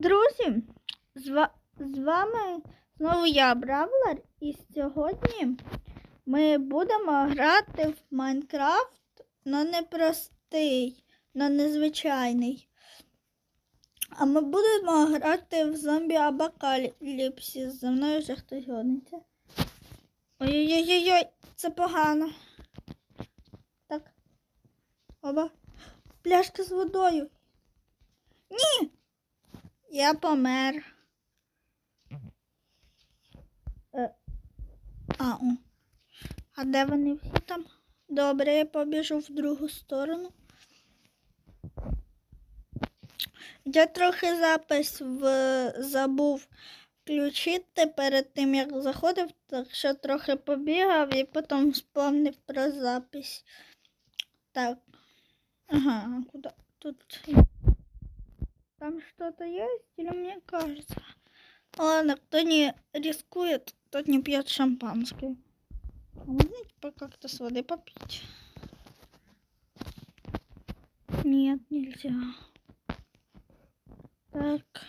Друзі, з, з вами знову я, Бравлер, і сьогодні ми будемо грати в Майнкрафт, але не простий, але незвичайний. А ми будемо грати в зомбі Абакаліпсіс. За мною вже хтось гониться. Ой-ой-ой, це погано. Так. Оба. Пляшка з водою. Ні. Я помер. Е, а, о. а де вони всі там? Добре, я побіжу в другу сторону. Я трохи запис в... забув включити перед тим, як заходив, так що трохи побігав і потім вспомнив про запись. Так. Ага, куди? Тут. Там что-то есть или мне кажется? Ладно, кто не рискует, тот не пьет шампанское. А можно типа как-то с воды попить? Нет, нельзя. Так.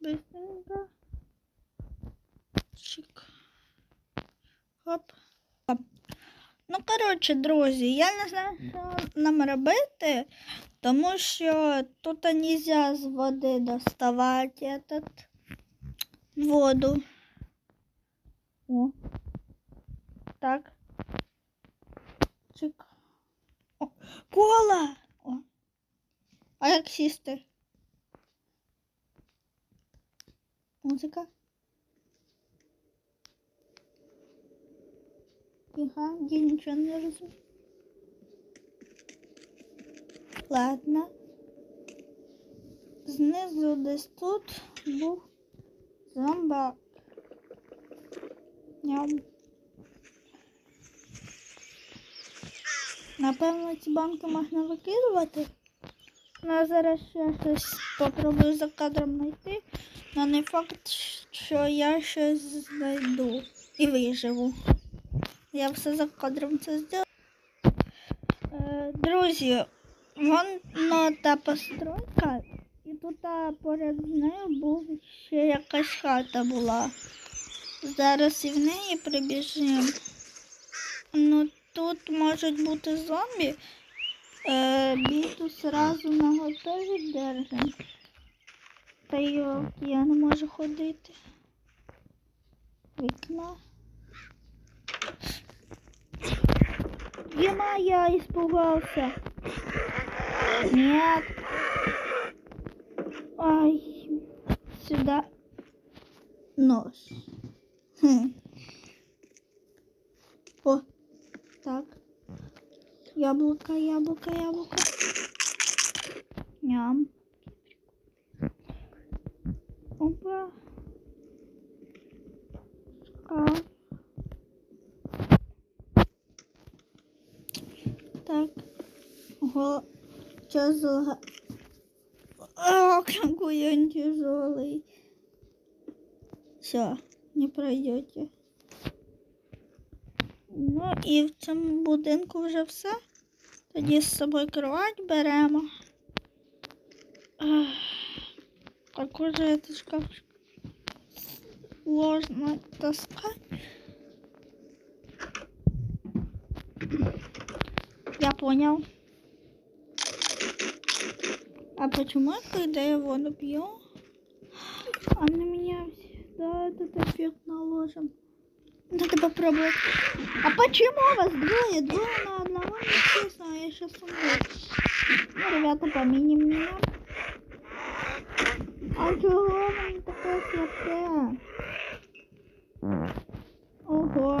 Быстренько. Чик. Хоп. Хоп. Ну, коротше, друзі, я не знаю, що нам робити. Тому що тут нельзя з води доставати этот воду. О. Так. Чик. О, кола! О. А як сісти? Музика. Тихо, я нічого не розумію. Ладно. Знизу десь тут був зомбак. Ням. Напевно, ці банки можна викидувати. Ну, зараз ще щось спробую за кадром знайти. Але не факт, що я щось знайду і виживу. Я все за кадром це зроблю. Е, Друзі, Воно та постройка, і тут поряд з нею був ще якась хата була. Зараз і в неї прибіжимо. Ну тут можуть бути зомбі. Е, біту сразу на готові держим. Та йолки, я не можу ходити. Вікна. Дима, я испугался. Нет. Ай, сюда нож. Хм. О, так. Яблоко, яблоко, яблоко. Ням. Опа. Шкаф. Так. Ого. Тяжело. О, какой он тяжелый. Все, не пройдете. Ну і в цьому будинку вже все. Тоді з собою кровать беремо. Ах, Так уже этот шкафчик сложно таскать. Я понял. А почему когда я воду пью, а на меня всегда этот эффект наложен? Надо попробовать. А почему вас двое? Двое на одного нечестно, а я сейчас умру. Ну, ребята, поминим меня. А чего вы такое слабое? Ого.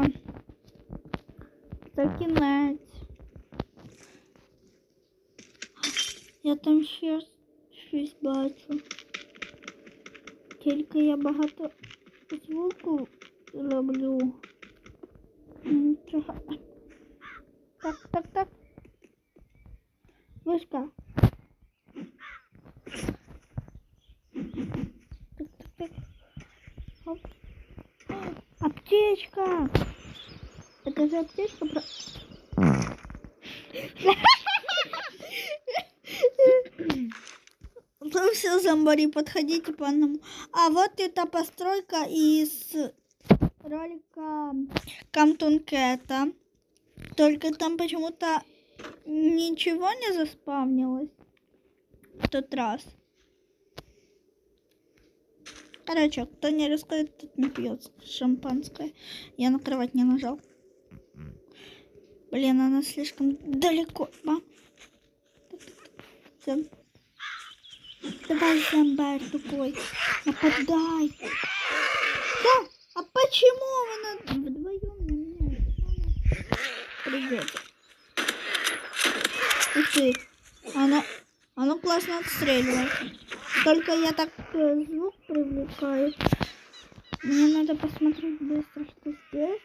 Це кінець. Я там ще щось бачу. Тільки я багато звуку роблю. Так, так, так. Вишка. Так, так, так. Оп. Аптечка. Это же аптечка про... Все, зомбари, подходите по одному. А вот эта постройка из ролика Камтун Кэта. Только там почему-то ничего не заспавнилось в тот раз. Короче, кто не рискует, тот не пьет шампанское. Я на кровать не нажал. Блин, она слишком далеко. А? Давай, зомбарь тупой. Нападай. Да, а почему вы на... вдвоем на меня придете? Ух ты. Оно, оно классно отстреливает. Только я так э, звук привлекаю. Мне надо посмотреть быстро, что здесь.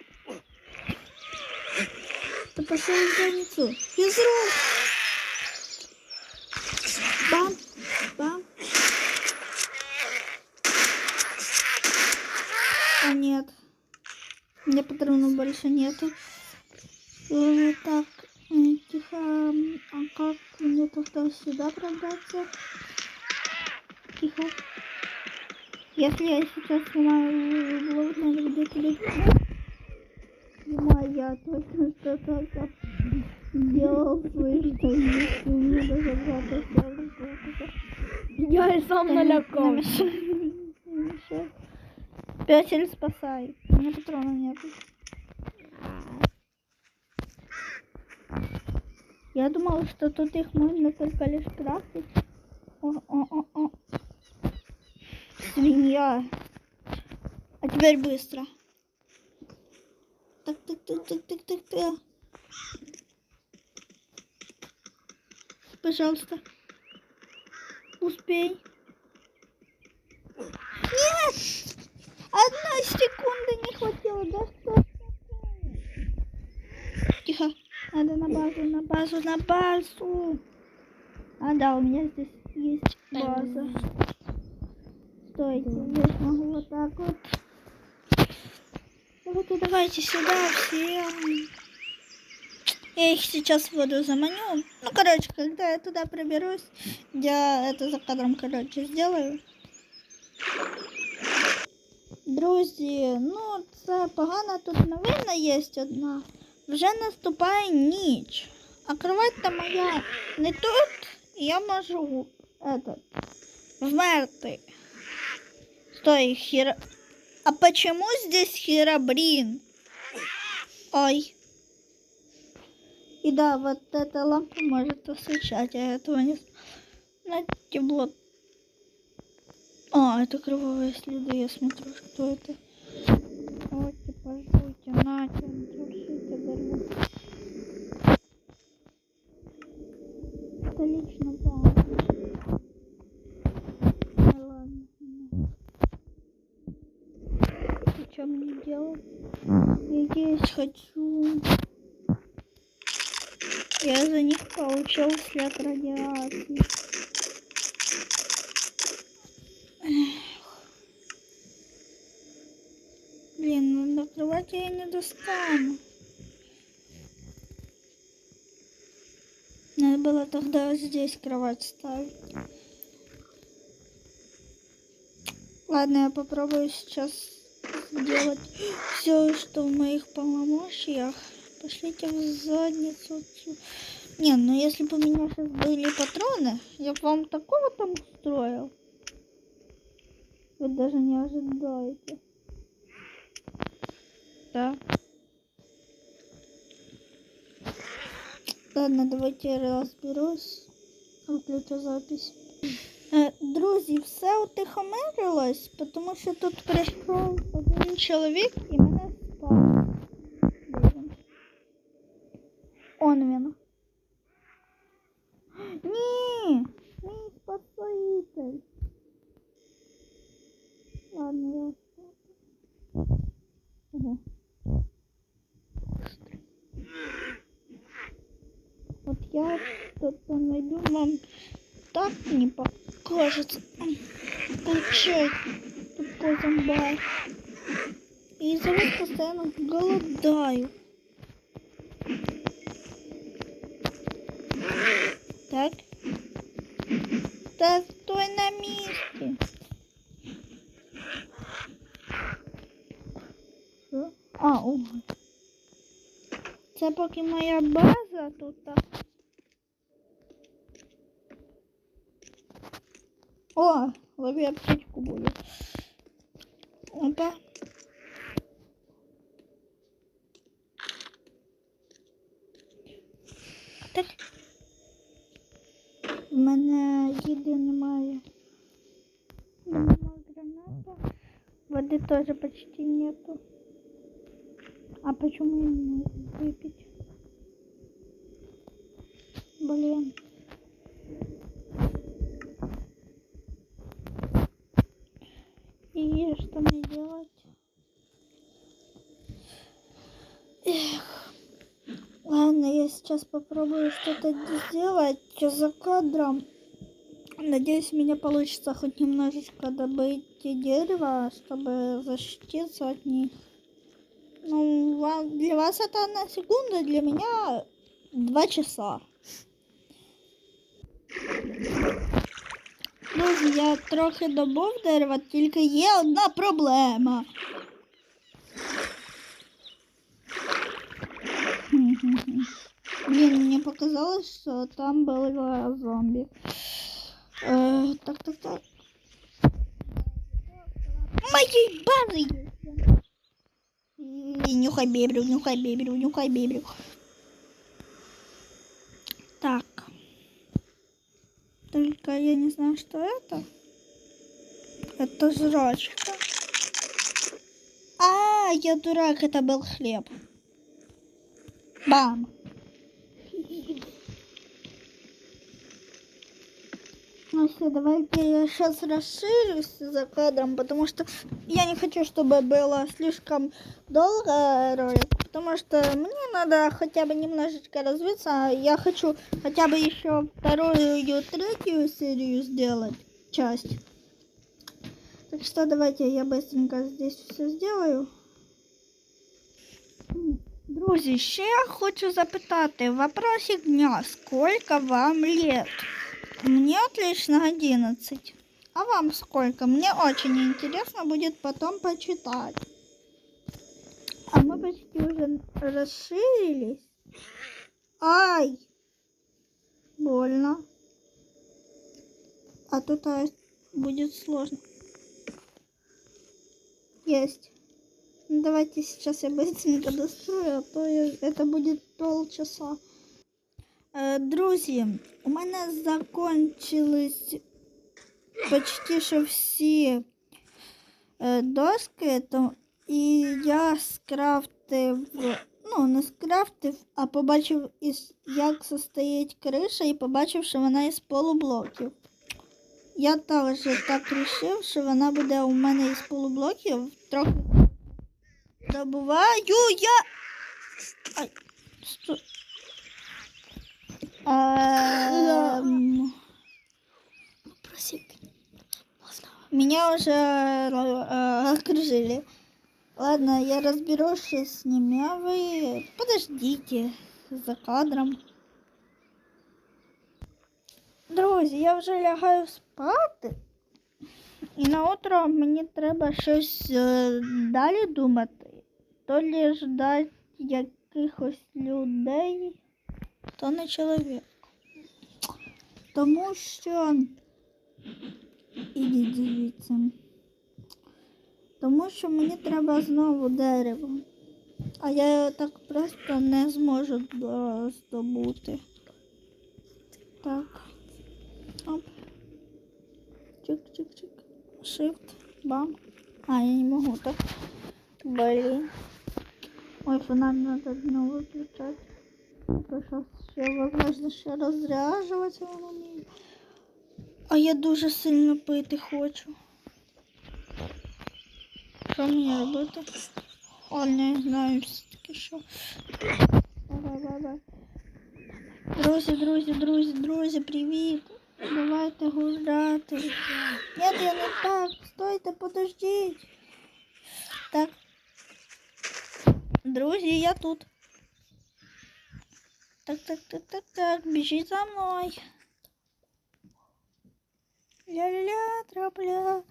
Ты пошел в границу. Из это ну, так тихо. А как мне тогда сюда пробраться? Тихо. Если я сейчас снимаю блог, наверное, где-то телевизор, снимаю я только что так сделал свой что-нибудь, у меня даже брата Я и сам налякался. Петель спасай. У меня патронов нету. Я думала, что тут их можно только лишь крафтить. О, о, о, о. Свинья. А теперь быстро. Так, так, так, так, так, так, так. Пожалуйста. Успей. Нет! Одной секунды не хватило. Да что ж такое? Тихо. Надо на базу, на базу, на базу. А, да, у меня здесь есть база. Стойте, здесь могу вот так вот. Давайте, давайте сюда все. Я их сейчас в воду заманю. Ну, короче, когда я туда проберусь, я это за кадром, короче, сделаю. Друзі, ну це погана тут новина є одна. Вже наступає ніч. А кровать моя не тут, і я можу этот, вмерти. Стой, хіра. А почему здесь херобрин? Ой. И да, вот эта лампа может освещать, я этого не... с- На тепло. А, это кровавые следы, я смотрю, что это. Давайте, пожуйте, нате, держите, Это лично вам. Ну ладно. И что мне делать? Я есть хочу. Я за них получил след радиации. Блин, ну кровати я не достану. Было тогда здесь кровать ставить. Ладно, я попробую сейчас сделать все, что в моих полномочиях. Пошлите в задницу. Не, ну если бы у меня сейчас были патроны, я бы вам такого там устроил. Вы даже не ожидаете. Да. Ладно, давайте я розберусь. Включу запись. Е, Друзі, все утихомирилось, тому що тут прийшов один чоловік і мене спав. Де він? Он він. Ні! Мій спаситель. Ладно, я Ого. Вот я что-то найду, вам так не покажется. Получай, тупой зомбар. И из-за вас постоянно голодаю. Так. Так, стой. На місці. Що? А, угол. Це поки моя база тут. О, лови аптечку буду. Опа. Так. В мене їди немає. Нема граната. Воды тоже почти нету. А почему не выпить? Блин. И что мне делать? Эх. Ладно, я сейчас попробую что-то сделать за кадром. Надеюсь, у меня получится хоть немножечко добыть дерева, чтобы защититься от них. Ну, для вас это одна секунда, для меня два часа. Друзі, я трохи добув дерева, тільки є одна проблема. Блин, мне показалось, что там было зомби. Э, так, так, так. Моей базы есть. И Нюхай бебрю, нюхай бебрю, нюхай бебрю. Только я не знаю, что это. Это жрачка. А, я дурак, это был хлеб. Бам. Ну все, давайте я сейчас расширюсь за кадром, потому что я не хочу, чтобы было слишком долго ролик, потому что мне надо хотя бы немножечко развиться. Я хочу хотя бы еще вторую, третью серию сделать, часть. Так что давайте я быстренько здесь все сделаю. Друзі, ще я хочу запитати вопросик дня. Сколько вам лет? Мне отлично 11. А вам сколько? Мне очень интересно будет потом почитать. Почти уже расширились. Ай! Больно. А тут а, будет сложно. Есть. Ну, Давайте сейчас я быстренько дострою, а то я- это будет полчаса. Е, Друзі, у мене закончились почти що всі е, доски, то, і я скрафтив, ну, не скрафтив, а побачив, із, як состоїть криша, і побачив, що вона із полублоків. Я також так вирішив, що вона буде у мене із полублоків. Трохи добуваю я. Ай, сто... Эм, Меня уже э, окружили. Ладно, я разберусь с ними, а вы подождите за кадром. Друзі, я вже лягаю спати. І на утро мені треба щось е, далі думати. То лі ждать якихось людей, то не чоловік. Тому що ідіть звідси. Тому що мені треба знову дерево. А я його так просто не зможу е, здобути. Так. Оп. Чик-чик-чик. Shift. Бам. А, я не могу так. Блин. Ой, фонарь надо днем выключать. Сейчас ще возможно ще вміє. А я дуже сильно пити хочу. Що мені робити? О, не знаю все-таки що. Давай, давай. Друзі, друзі, друзі, друзі, привіт. Давайте гуляти. Ні, я не так. Стойте, подождіть. Так. Друзі, я тут. Так, так, так, так, так. Біжіть за мною. Ля-ля-ля, трапля.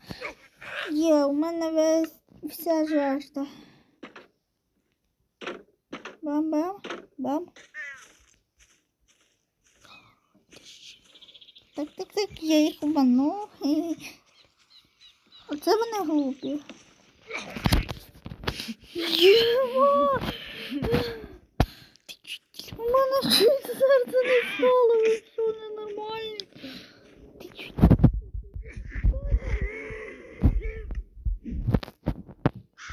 Є, у мене весь вся жажда. Бам-бам, бам. Так, так, так, я їх обманув. Оце вони глупі. У мене чуть серце не стало, ви що ненормальні. Ти чуть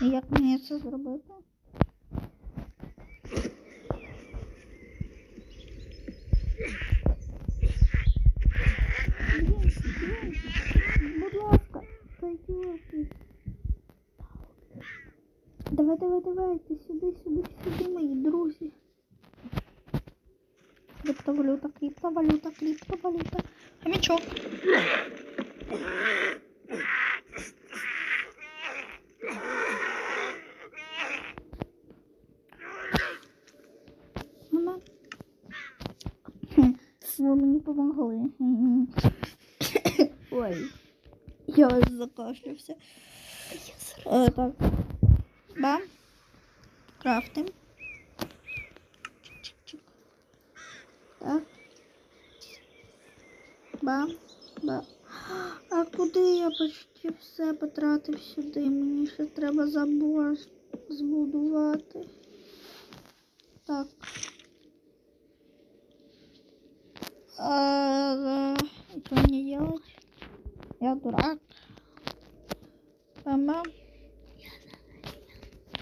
І Як мені це зробити? Будь ласка, пойдёте. Давай, давай, давайте, сюди, сюди, сюди, мої друзі. Криптовалюта, криптовалюта, криптовалюта. Хомячок. Мама. Хм, Ви мені помогли. Хм. Ой. Я аж закашлявся. Е, так. Бам. Крафтим. Так. Бам. Бам. А куди я почти все потратив сюди? Мені ще треба забор збудувати. Так. А, что мне делать? Я дурак. Мама.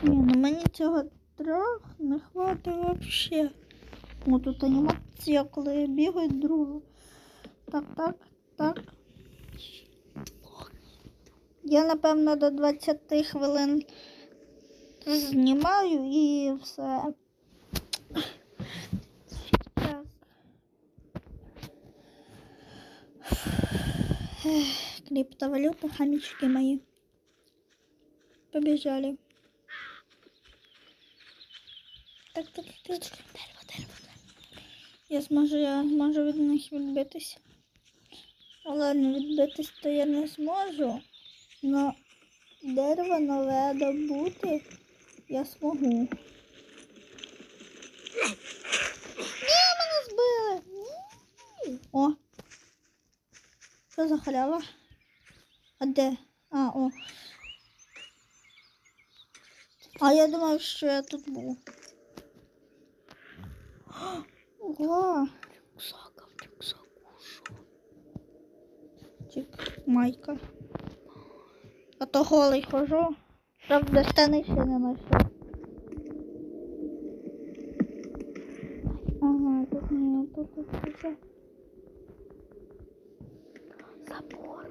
Ні, ну мені цього трьох не хватить вообще. О, тут анімація, коли я бігаю другу. Так, так, так. Я, напевно, до 20 хвилин знімаю і все. Так. Криптовалюта, хомячки мои. Побежали. Так, так, так. Дерево, дерево, дерево. Я зможу, я можу від них відбитись. Але не відбитись то я не зможу. Но дерево нове добути я змогу. Ні, мене збили. Ні. О. Що за халява? А де? А, о. А я думав, що я тут був. Ого. Рюкзак, в рюкзаку що? Чик, майка. А то голий хожу. Правда, штани ще не знайшов. Ага, тут тут тут. тут. Забор.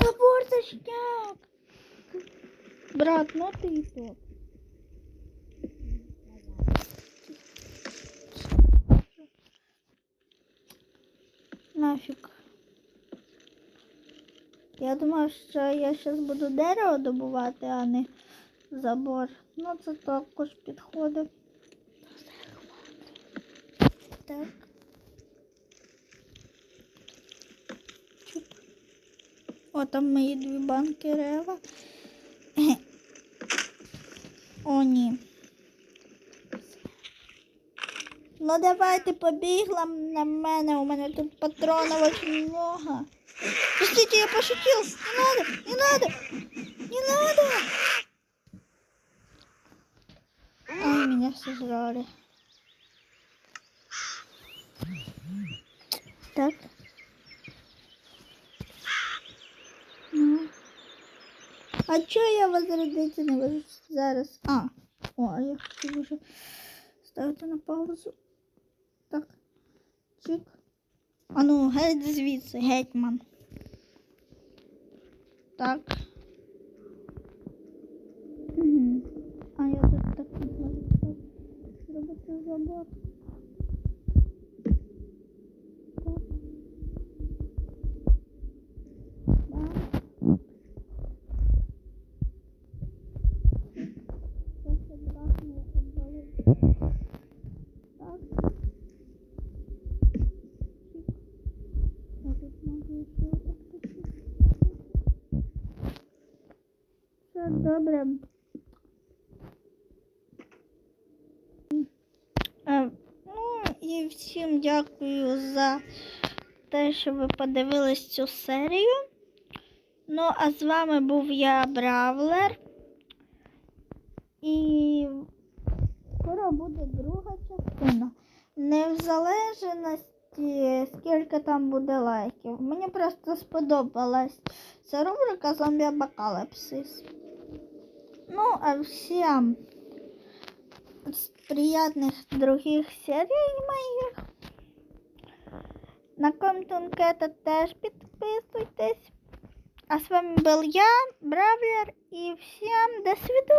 Забор точняк. Брат, ну ти тут. Нафіг. Я думав, що я зараз буду дерево добувати, а не забор. Ну, це також підходить. Так. О, там мої дві банки рева. О, ні. Ну давайте побігла на мене. У мене тут патронов очень много. Пустите, я пошутил. Не надо, не надо, не надо. Ай, меня сожрали. Так. Ну. Чё я возродиться не можу зараз? А, о, я хотів уже ставити на паузу. Так. Чик. А ну, геть звідси, гетьман. Так. А я тут так не можу зробити забор. Так. Да. Трохи брахне обвалив. Так. Чик. Я тут можу ще Добре. Е, Ну і всім дякую за те, що ви подивились цю серію. Ну, а з вами був я, Бравлер. І скоро буде друга частина. Не в залежності, скільки там буде лайків. Мені просто сподобалась ця рубрика Зомбі Апокаліпсис. Ну, а всем приятных других серий моих. На Комтункета теж підписуйтесь. А с вами был я, Бравлер, и всем до свидания.